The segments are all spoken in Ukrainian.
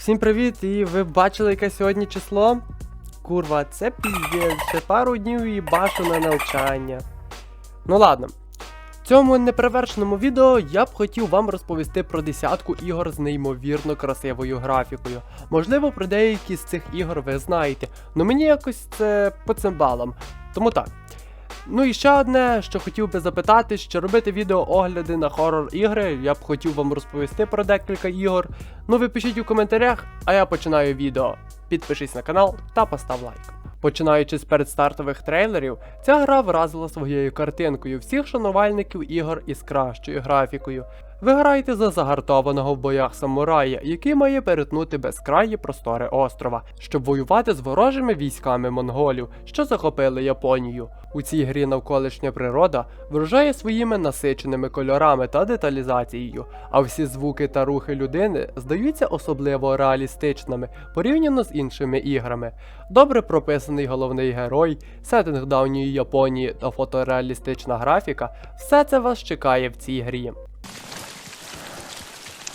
Всім привіт! І ви бачили яке сьогодні число? Курва, це піздець, ще пару днів і башу на навчання. Ну ладно. В цьому неперевершеному відео я б хотів вам розповісти про десятку ігор з неймовірно красивою графікою. Можливо, про деякі з цих ігор ви знаєте, але мені якось це по цим балам. Тому так. Ну і ще одне, що хотів би запитати, що робити відео огляди на хорор ігри. Я б хотів вам розповісти про декілька ігор. Ну ви пишіть у коментарях, а я починаю відео. Підпишись на канал та постав лайк. Починаючи з передстартових трейлерів, ця гра вразила своєю картинкою всіх шанувальників ігор із кращою графікою. Ви граєте за загартованого в боях самурая, який має перетнути безкраї простори острова, щоб воювати з ворожими військами монголів, що захопили Японію. У цій грі навколишня природа вражає своїми насиченими кольорами та деталізацією, а всі звуки та рухи людини здаються особливо реалістичними порівняно з іншими іграми. Добре прописаний головний герой, сеттинг давньої Японії та фотореалістична графіка все це вас чекає в цій грі.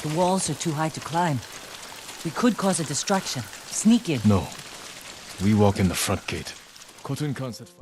The walls are too high to climb. We could cause a distraction. Sneak in. No. We walk in the front gate.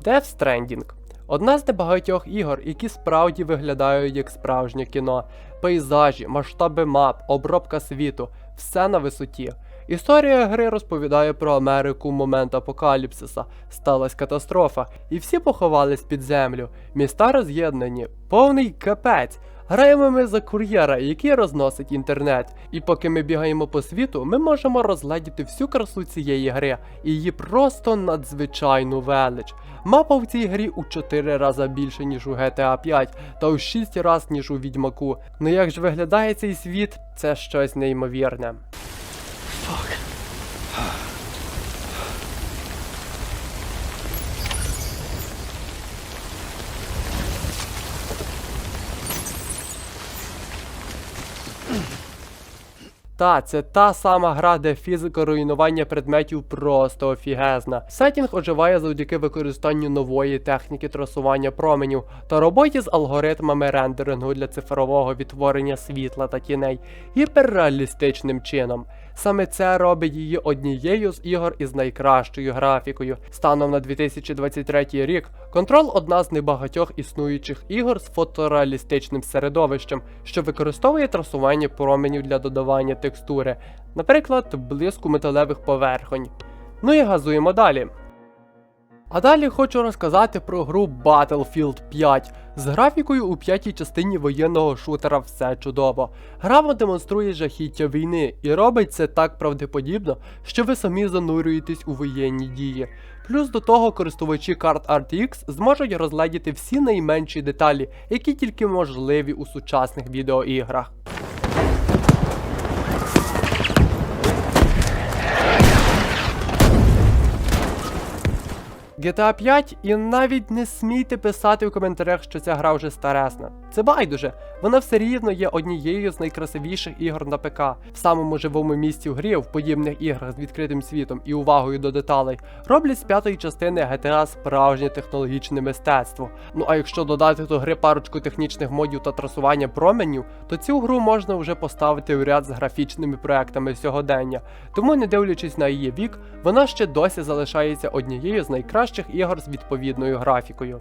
Death Stranding – одна з небагатьох ігор, які справді виглядають як справжнє кіно. Пейзажі, масштаби мап, обробка світу – все на висоті. Історія гри розповідає про Америку в момент апокаліпсиса. Сталася катастрофа, і всі поховались під землю. Міста роз'єднані, повний капець. Граємо ми за кур'єра, який розносить інтернет. І поки ми бігаємо по світу, ми можемо розгледіти всю красу цієї гри і її просто надзвичайну велич. Мапа в цій грі у 4 рази більше, ніж у GTA 5, та у 6 разів, ніж у Відьмаку. Ну як ж виглядає цей світ, це щось неймовірне. Та, це та сама гра, де фізика руйнування предметів просто офігезна. Сетінг оживає завдяки використанню нової техніки трасування променів та роботі з алгоритмами рендерингу для цифрового відтворення світла та тіней гіперреалістичним чином. Саме це робить її однією з ігор із найкращою графікою. Станом на 2023 рік Control одна з небагатьох існуючих ігор з фотореалістичним середовищем, що використовує трасування променів для додавання текстури, наприклад, блиску металевих поверхонь. Ну і газуємо далі. А далі хочу розказати про гру Battlefield 5 з графікою у п'ятій частині воєнного шутера все чудово. Гра демонструє жахіття війни і робить це так правдеподібно, що ви самі занурюєтесь у воєнні дії. Плюс до того користувачі карт RTX зможуть розгледіти всі найменші деталі, які тільки можливі у сучасних відеоіграх. GTA 5 і навіть не смійте писати у коментарях, що ця гра вже старесна. Це байдуже, вона все рівно є однією з найкрасивіших ігор на ПК. В самому живому місці в грі в подібних іграх з відкритим світом і увагою до деталей роблять з п'ятої частини GTA справжнє технологічне мистецтво. Ну а якщо додати до гри парочку технічних модів та трасування променів, то цю гру можна вже поставити в ряд з графічними проектами сьогодення. Тому, не дивлячись на її вік, вона ще досі залишається однією з найкращих ігор з відповідною графікою.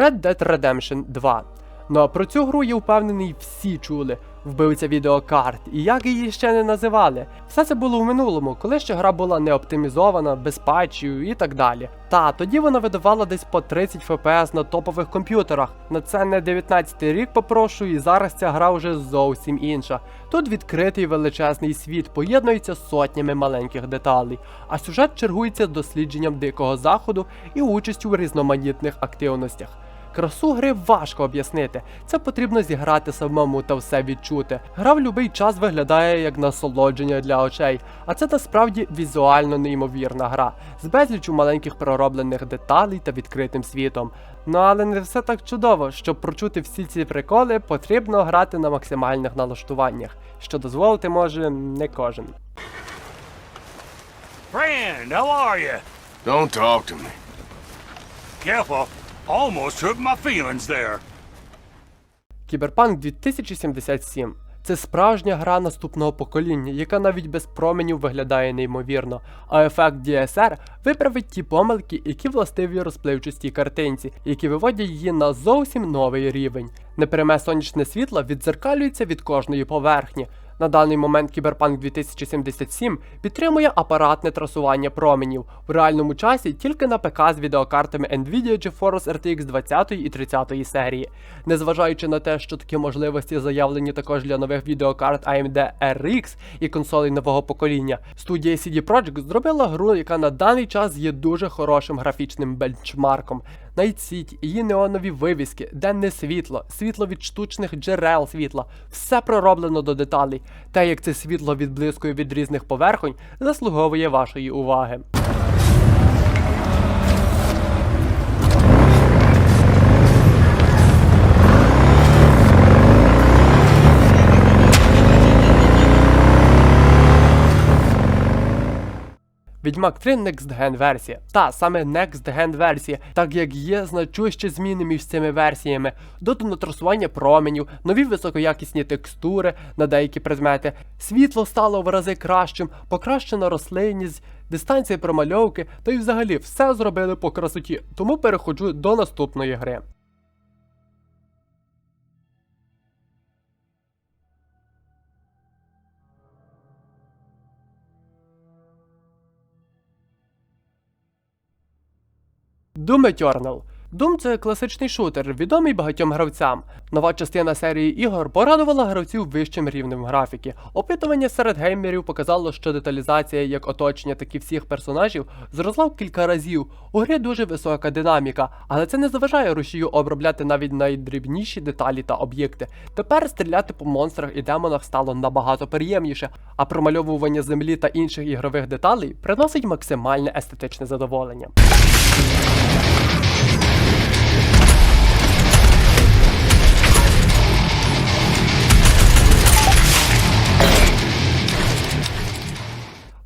Red Dead Redemption 2. Ну а про цю гру я впевнений всі чули. Вбивця відеокарт, і як її ще не називали. Все це було в минулому, коли ще гра була не оптимізована, без патчів і так далі. Та тоді вона видавала десь по 30 FPS на топових комп'ютерах. На це не 19-й рік попрошу, і зараз ця гра вже зовсім інша. Тут відкритий величезний світ поєднується з сотнями маленьких деталей, а сюжет чергується дослідженням дикого заходу і участю в різноманітних активностях. Красу гри важко об'яснити. Це потрібно зіграти самому та все відчути. Гра в будь-який час виглядає як насолодження для очей, а це насправді візуально неймовірна гра з безлічю маленьких пророблених деталей та відкритим світом. Ну але не все так чудово. Щоб прочути всі ці приколи, потрібно грати на максимальних налаштуваннях, що дозволити може не кожен. Friend, how are you? Don't talk to me. Careful. Almost hurt my feelings there. Кіберпанк 2077 це справжня гра наступного покоління, яка навіть без променів виглядає неймовірно, а ефект DSR виправить ті помилки, які властиві розпливчастій картинці, які виводять її на зовсім новий рівень. Непряме сонячне світло віддзеркалюється від кожної поверхні. На даний момент Кіберпанк 2077 підтримує апаратне трасування променів в реальному часі тільки на ПК з відеокартами Nvidia GeForce RTX 20 і 30 серії. Незважаючи на те, що такі можливості заявлені також для нових відеокарт AMD RX і консолей нового покоління, студія CD Projekt зробила гру, яка на даний час є дуже хорошим графічним бенчмарком. City, її неонові вивіски, денне світло, світло від штучних джерел світла, все пророблено до деталей. Те, як це світло відблискує від різних поверхонь, заслуговує вашої уваги. Відьмак 3 Next Gen версія. Та саме Next Gen версія, так як є значущі зміни між цими версіями, додано трасування променів, нові високоякісні текстури на деякі предмети, світло стало в рази кращим, покращена рослинність, дистанція промальовки, та й взагалі все зробили по красоті. Тому переходжу до наступної гри. Doom Eternal. Doom – це класичний шутер, відомий багатьом гравцям. Нова частина серії ігор порадувала гравців вищим рівнем графіки. Опитування серед геймерів показало, що деталізація як оточення, так і всіх персонажів зросла в кілька разів. У грі дуже висока динаміка, але це не заважає рушію обробляти навіть найдрібніші деталі та об'єкти. Тепер стріляти по монстрах і демонах стало набагато приємніше, а промальовування землі та інших ігрових деталей приносить максимальне естетичне задоволення.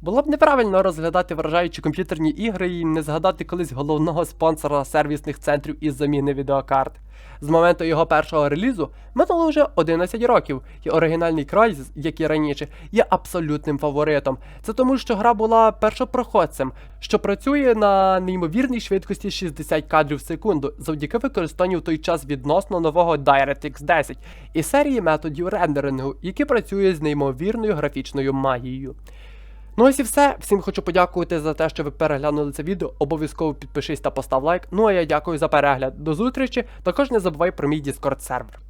Було б неправильно розглядати вражаючі комп'ютерні ігри і не згадати колись головного спонсора сервісних центрів із заміни відеокарт. З моменту його першого релізу минуло вже 11 років, і оригінальний Crysis, як і раніше, є абсолютним фаворитом. Це тому, що гра була першопроходцем, що працює на неймовірній швидкості 60 кадрів в секунду завдяки використанню в той час відносно нового DirectX 10 і серії методів рендерингу, які працює з неймовірною графічною магією. Ну ось і все. Всім хочу подякувати за те, що ви переглянули це відео. Обов'язково підпишись та постав лайк. Ну а я дякую за перегляд. До зустрічі. Також не забувай про мій Discord сервер.